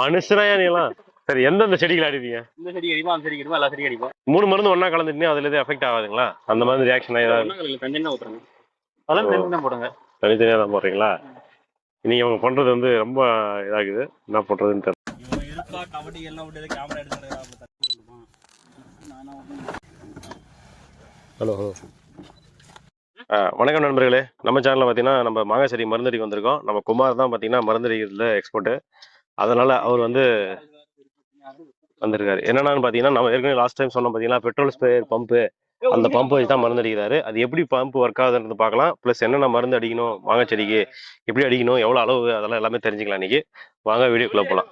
மனுஷனா நீலாம்? சரி எந்தெந்த செடிகள் அடிப்பீங்க? இந்த செடி அடிப்போம் அந்த செடி அடிப்போம் எல்லா செடி அடிப்போம். மூணு மருந்து ஒண்ணா கலந்துட்டு அதுல எதுவும் எஃபெக்ட் ஆகாதுங்களா? அந்த மாதிரி ரியாக்ஷன் ஏதாவது? தண்ணி ஊற்றுறாங்க அதெல்லாம் தண்ணி தான் போடுங்க. தனித்தனியாக தான் போடுறீங்களா? நீங்க அவங்க பண்றது வந்து ரொம்ப இதாகுது. என்ன பண்றதுன்னு தெரியல. இவன் இருக்கா கபடி எல்லாம் விட்டு கேமரா எடுத்துட்டு ஹலோ ஹலோ வணக்கம் நண்பர்களே. நம்ம சேனலில் பார்த்தீங்கன்னா நம்ம மாங்காய் செடி மருந்தடிக்கு வந்திருக்கோம். நம்ம குமார் தான் பார்த்தீங்கன்னா மருந்தடிக்கிறதுல எக்ஸ்பர்ட்டு அதனால அவர் வந்து வந்திருக்காரு. என்னன்னா பாத்தீங்கன்னா நம்ம ஏற்கனவே லாஸ்ட் டைம் சொன்னோம் பாத்தீங்கன்னா பெட்ரோல் ஸ்பேர் பம்பு அந்த பம்பு வச்சு தான் மருந்து அடிக்கிறாரு. அது எப்படி பம்ப் ஒர்க் ஆகுதுன்றது பார்க்கலாம் ப்ளஸ் என்னென்ன மருந்து அடிக்கணும் வாங்க செடிக்கு எப்படி அடிக்கணும் எவ்வளோ அளவு அதெல்லாம் எல்லாமே தெரிஞ்சுக்கலாம் இன்னைக்கு. வாங்க வீடியோக்குள்ளே போகலாம்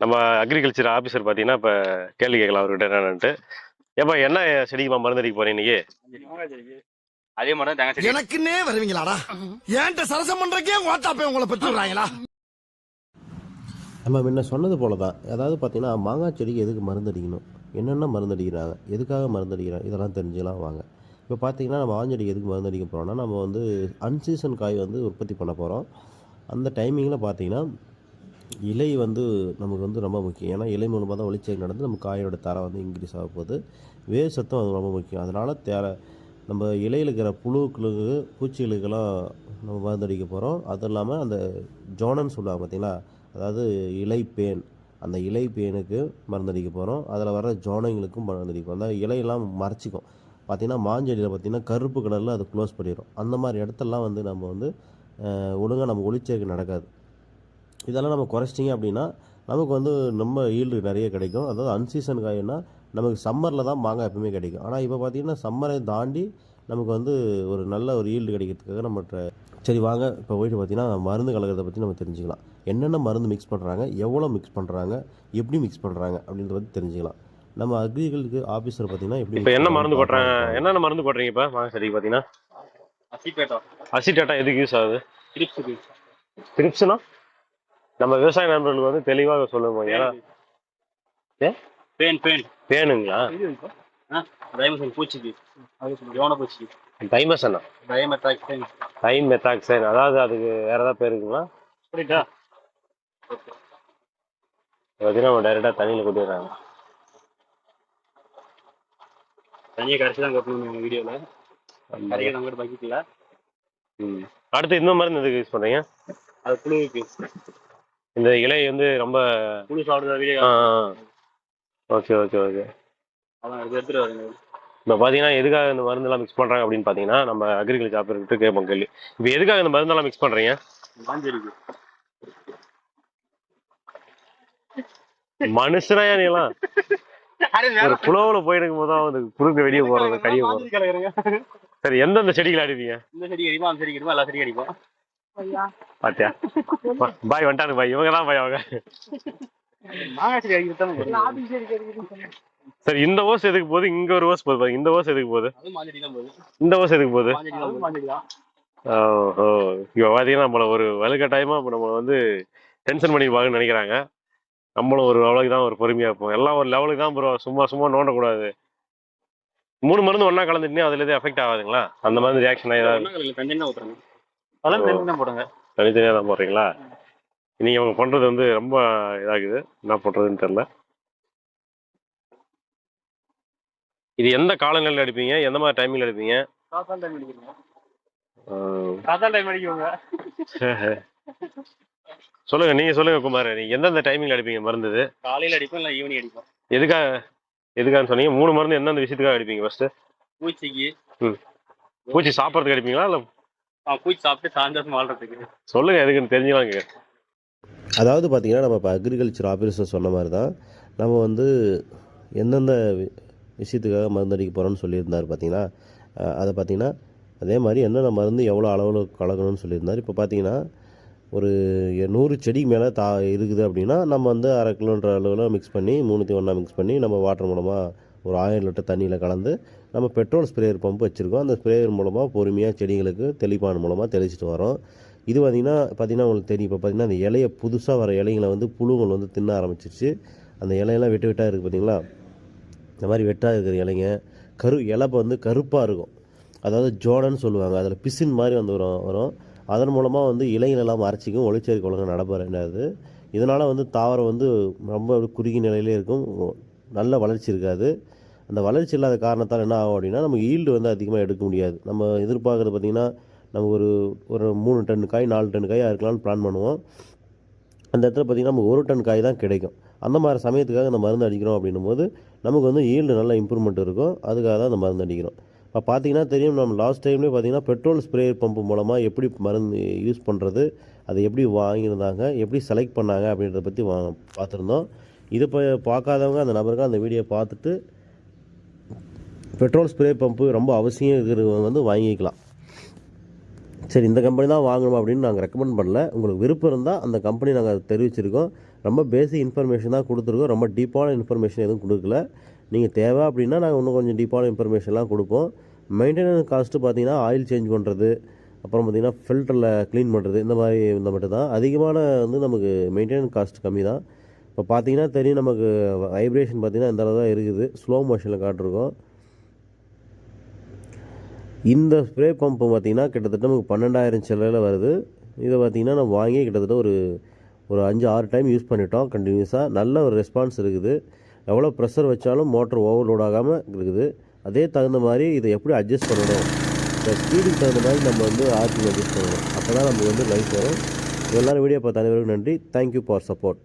நம்ம அக்ரிகல்ச்சர் ஆஃபீஸர் பார்த்தீங்கன்னா இப்போ கேள்வி கேட்கலாம் அவர்கிட்ட என்னன்ட்டு ஏப்பா என்ன செடிக்குமா மருந்து அடிக்க போறேன் இன்னைக்கு? அதே மாதிரி தேங்காய் செடி எனக்குன்னே வருவீங்களாடா? ஏன்ட்ட சரசம் பண்றக்கே ஓட்டாப்பே உங்களை பெற்று விடுறாங்களா நம்ம முன்ன சொன்னது போல தான் அதாவது பார்த்தீங்கன்னா மாங்காய் செடிக்கு எதுக்கு மருந்து அடிக்கணும்? என்னென்ன மருந்து அடிக்கிறாங்க? எதுக்காக மருந்து அடிக்கிறாங்க? இதெல்லாம் தெரிஞ்சுக்கலாம் வாங்க. இப்போ பார்த்தீங்கன்னா நம்ம ஆஞ்செடிக்கு எதுக்கு மருந்து அடிக்க போகிறோம்னா நம்ம வந்து அன்சீசன் காய் வந்து உற்பத்தி பண்ண போகிறோம் அந்த டைமிங்கில் பார்த்தீங்கன்னா இலை வந்து நமக்கு வந்து ரொம்ப முக்கியம். ஏன்னா இலை மூலமாக தான் ஒளிச்சேர்க்கை நடந்து நம்ம காயோட தரம் வந்து இன்க்ரீஸ் ஆக போகுது. வேர் சத்தம் அது ரொம்ப முக்கியம். அதனால் தேவை நம்ம இலையில் இருக்கிற புழுக்களுக்கு பூச்சிகளுக்கெல்லாம் நம்ம மருந்தடிக்க போகிறோம் அதுவும் இல்லாமல் அந்த ஜோனன்னு சொல்லுவாங்க பார்த்தீங்களா அதாவது இலைப்பேன் அந்த இலை பேனுக்கு மருந்தடிக்க போகிறோம் அதில் வர ஜோனங்களுக்கும் மருந்தடிக்க போகிறோம் அந்த இலையெல்லாம் மறைச்சிக்கும். பார்த்திங்கன்னா மாஞ்செடியில் பார்த்திங்கன்னா கருப்பு கலரில் அது க்ளோஸ் பண்ணிடும் அந்த மாதிரி இடத்தெல்லாம் வந்து நம்ம வந்து ஒழுங்காக நம்ம ஒளிச்சேர்க்கை நடக்காது. இதெல்லாம் நம்ம குறைச்சிட்டிங்க அப்படின்னா நமக்கு வந்து ரொம்ப ஈல்டு நிறைய கிடைக்கும். அதாவது அன்சீசன் காய்னா நமக்கு சம்மரில் தான் மாங்காய் எப்பவுமே கிடைக்கும். ஆனால் இப்போ பார்த்திங்கன்னா சம்மரை தாண்டி நமக்கு வந்து ஒரு நல்ல ஒரு ஈல்டு கிடைக்கிறதுக்காக நம்ம சரி வாங்க இப்போ போயிட்டு பார்த்தீங்கன்னா மருந்து கலக்கிறத பற்றி நம்ம தெரிஞ்சுக்கலாம். என்னென்ன மருந்து மிக்ஸ் பண்ணுறாங்க எவ்வளோ மிக்ஸ் பண்ணுறாங்க எப்படி மிக்ஸ் பண்ணுறாங்க அப்படின்றத பற்றி தெரிஞ்சுக்கலாம். நம்ம அக்ரிகல்ச்சர் ஆஃபீஸர் பார்த்தீங்கன்னா எப்படி இப்போ mix என்ன மருந்து பார்க்கலாம். என்னென்ன மருந்து கொட்டுறீங்க இப்போ? மாங்காய் செடிக்கு பார்த்தீங்கன்னா அசிப்பேட்டா அசிட்டேட்டா எதுக்கு யூஸ் ஆகுது? கிரிப்ஸுக்கு ட்ரிப்ஸ்னா நம்ம விவசாய நண்பர்களுக்கு வந்து தெளிவாக சொல்லுவோம் ஏன்னா? Pan pan பேனுங்களா? டைமசன் பூச்சிக்கு. யோன பூச்சிக்கு. டைமசனா டயமெட்ராக்சன் டைம் மெத்தாக்சைன் அதாவது அதுக்கு வேற ஏதாவது பேர் இருக்குங்களா? புரியுதா? பார்த்தீங்கன்னா நம்ம டைரெக்டாக தண்ணியில் கொட்டிடுறாங்க. தனியாக கரைச்சி தான் கொட்டணும் வீடியோவில் கரைக்க நம்ம பக்கெட்டில் ம். அடுத்து இந்த மருந்து எதுக்கு யூஸ் பண்ணுறீங்க அது புழுவுக்கு இந்த இலை வந்து ரொம்ப புழு சாப்பிடுற வீடியோ ஓகே ஓகே ஓகே. அதான் இது எடுத்துட்டு வருங்க இப்போ பார்த்தீங்கன்னா எதுக்காக இந்த மருந்தெல்லாம் மிக்ஸ் பண்ணுறாங்க அப்படின்னு பார்த்தீங்கன்னா நம்ம அக்ரிகல்ச்சர் ஆஃபீஸர்கிட்ட கேட்போம் கேள்வி. இப்போ எதுக்காக இந்த மருந்தெல்லாம் மிக்ஸ் பண்ணுறீங்க மாஞ்செடிக்கு மனுஷனா நீலாம் ஒரு புலவுல போயிட்டு போது தான் வந்து குறுக்க வெளியே போறது கடிய போறது சரி எந்தெந்த செடிகள் அடிப்பீங்க? இந்த செடி அடிப்போம் அந்த செடி அடிப்போம் எல்லா செடி அடிப்போம். பாத்தியா? பாய் வந்துட்டானு பாய். இவங்க தான் பாய் அவங்க சரி இந்த ஓஸ் எதுக்கு போகுது? இங்க ஒரு ஓஸ் போகுது பாருங்க இந்த ஓஸ் எதுக்கு போகுது? இந்த ஓஸ் எதுக்கு போகுது? ஓ இப்போ பார்த்தீங்கன்னா நம்மள ஒரு வலுக்கட்டாயமா இப்போ நம்ம வந்து டென்ஷன் பண்ணிப்பாங்கன்னு நினைக்கிறாங்க. நம்மளும் ஒரு அளவுக்கு தான் ஒரு பொறுமையா இருப்போம். எல்லாம் ஒரு லெவலுக்கு தான் ப்ரோ சும்மா சும்மா நோண்டக்கூடாது. மூணு மருந்து ஒண்ணா கலந்துட்டு அதுல எதுவும் எஃபெக்ட் ஆகாதுங்களா? அந்த மாதிரி ரியாக்ஷன் ஊத்துறாங்க. அதெல்லாம் தண்ணி தான் போடுங்க. தனித்தனியாக தான் போடுறீங்களா? நீங்க அவங்க பண்றது வந்து ரொம்ப இதாகுது. என்ன பண்றதுன்னு தெரியல. இது எந்த காலநிலையில் அடிப்பீங்க எந்த மாதிரி டைமிங்ல அடிப்பீங்க காத்தால் டைம் அடிக்கிறீங்க. காத்தால் டைம் அடிக்குவாங்க. சொல்லுங்க நீங்க சொல்லுங்க குமார். நீங்க எந்தெந்த டைமிங்ல அடிப்பீங்க மருந்து இது? காலையில் அடிப்போம் இல்லை ஈவினிங் அடிப்போம். எதுக்காக எதுக்காக சொன்னீங்க? மூணு மருந்து எந்தெந்த விஷயத்துக்காக அடிப்பீங்க ஃபர்ஸ்ட் பூச்சிக்கு. பூச்சி சாப்பிட்றதுக்கு அடிப்பீங்களா இல்ல ஆ, பூச்சி சாப்பிட்டு சாயந்தரம் வாழ்றதுக்கு. சொல்லுங்க எதுக்குன்னு தெரிஞ்சுக்கலாம் கேட்க அதாவது பார்த்திங்கன்னா நம்ம இப்போ அக்ரிகல்ச்சர் ஆஃபீஸர் சொன்ன மாதிரி தான் நம்ம வந்து எந்தெந்த விஷயத்துக்காக மருந்து அடிக்க போகிறோம்னு சொல்லியிருந்தார் பார்த்தீங்கன்னா அதை பார்த்தீங்கன்னா அதே மாதிரி என்னென்ன மருந்து எவ்வளோ அளவில் கலக்கணும்னு சொல்லியிருந்தார். இப்போ பார்த்தீங்கன்னா ஒரு எ- நூறு செடிக்கு மேலே தா இருக்குது அப்படின்னா நம்ம வந்து அரை கிலோன்ற அளவில் மிக்ஸ் பண்ணி மூணுத்தையும் ஒன்றா மிக்ஸ் பண்ணி நம்ம வாட்டர் மூலமாக ஒரு ஆயிரம் லிட்டர் தண்ணியில் கலந்து நம்ம பெட்ரோல் ஸ்ப்ரேயர் பம்ப் வச்சுருக்கோம். அந்த ஸ்ப்ரேயர் மூலமாக பொறுமையாக செடிகளுக்கு தெளிப்பான் மூலமாக தெளிச்சிட்டு வரோம். இது பார்த்திங்கன்னா பார்த்திங்கன்னா உங்களுக்கு தெரியும். இப்போ பார்த்திங்கன்னா அந்த இலைய புதுசாக வர இலைங்களை வந்து புழுங்கள் வந்து தின்ன ஆரம்பிச்சிருச்சு. அந்த இலையெல்லாம் வெட்டு வெட்டாக இருக்குது பார்த்தீங்களா இந்த மாதிரி வெட்டாக இருக்கிற இலைங்க. கரு இலை வந்து கருப்பாக இருக்கும். அதாவது ஜோடன்னு சொல்லுவாங்க. அதில் பிசின் மாதிரி வந்து வரும் வரும். அதன் மூலமாக வந்து இலைகள் எல்லாம் மறைச்சிக்கும் ஒளிச்சேர்க்கை ஒழுங்காக நடைபெறாது இதனால் வந்து தாவரம் வந்து ரொம்ப குறுகிய நிலையிலே இருக்கும். நல்ல வளர்ச்சி இருக்காது. அந்த வளர்ச்சி இல்லாத காரணத்தால் என்ன ஆகும் அப்படின்னா நமக்கு ஈல்டு வந்து அதிகமாக எடுக்க முடியாது. நம்ம எதிர்பார்க்குறது பார்த்திங்கன்னா நம்ம ஒரு ஒரு மூணு டன் காய் நாலு டன் காய் இருக்கலாம்னு பிளான் பண்ணுவோம். அந்த இடத்துல பார்த்திங்கன்னா நமக்கு ஒரு டன் காய் தான் கிடைக்கும். அந்த மாதிரி சமயத்துக்காக இந்த மருந்து அடிக்கிறோம் அப்படின்னும் போது நமக்கு வந்து ஈல்டு நல்ல இம்ப்ரூவ்மெண்ட் இருக்கும். அதுக்காக தான் அந்த மருந்து அடிக்கிறோம். இப்போ பார்த்தீங்கன்னா தெரியும் நம்ம லாஸ்ட் டைம்லேயே பார்த்தீங்கன்னா பெட்ரோல் ஸ்ப்ரே பம்ப் மூலமாக எப்படி மருந்து யூஸ் பண்ணுறது அதை எப்படி வாங்கியிருந்தாங்க எப்படி செலக்ட் பண்ணாங்க அப்படின்றத பற்றி வா பார்த்துருந்தோம். இதை இப்போ பார்க்காதவங்க அந்த நபருக்கு அந்த வீடியோ பார்த்துட்டு பெட்ரோல் ஸ்ப்ரே பம்பு ரொம்ப அவசியம் இருக்கிறவங்க வந்து வாங்கிக்கலாம். சரி இந்த கம்பெனி தான் வாங்கணும் அப்படின்னு நாங்கள் ரெக்கமெண்ட் பண்ணல. உங்களுக்கு விருப்பம் இருந்தால் அந்த கம்பெனி நாங்கள் தெரிவிச்சிருக்கோம். ரொம்ப பேசிக் இன்ஃபர்மேஷன் தான் கொடுத்துருக்கோம். ரொம்ப டீப்பான இன்ஃபர்மேஷன் எதுவும் கொடுக்கல. நீங்கள் தேவை அப்படின்னா நாங்கள் இன்னும் கொஞ்சம் டீப்பான இன்ஃபர்மேஷன்லாம் கொடுப்போம். மெயின்டெனன்ஸ் காஸ்ட்டு பார்த்தீங்கன்னா ஆயில் சேஞ்ச் பண்ணுறது அப்புறம் பார்த்திங்கன்னா ஃபில்டரில் க்ளீன் பண்ணுறது இந்த மாதிரி இந்த மட்டும் தான் அதிகமான வந்து நமக்கு மெயின்டெனன்ஸ் காஸ்ட் கம்மி தான் இப்போ பார்த்தீங்கன்னா தெரியும் நமக்கு வைப்ரேஷன் பார்த்தீங்கன்னா இந்த அளவு தான் இருக்குது ஸ்லோ மோஷனில் காட்டிருக்கோம். இந்த ஸ்ப்ரே பம்பு பார்த்திங்கன்னா கிட்டத்தட்ட நமக்கு பன்னெண்டாயிரம் சில்லறையில் வருது. இதை பார்த்திங்கன்னா நம்ம வாங்கி கிட்டத்தட்ட ஒரு ஒரு அஞ்சு ஆறு டைம் யூஸ் பண்ணிட்டோம் கண்டினியூஸாக நல்ல ஒரு ரெஸ்பான்ஸ் இருக்குது. எவ்வளோ ப்ரெஷர் வச்சாலும் மோட்டர் ஓவர்லோட் ஆகாமல் இருக்குது. அதே தகுந்த மாதிரி இதை எப்படி அட்ஜஸ்ட் பண்ணணும்? இந்த ஸ்பீடுக்கு தகுந்த மாதிரி நம்ம வந்து ஆர்பிஎம் அட்ஜஸ்ட் பண்ணணும். அப்போ தான் நமக்கு வந்து லைஃப் வரும். எல்லாரும் வீடியோ பார்த்த அனைவருக்கும் நன்றி. Thank you for support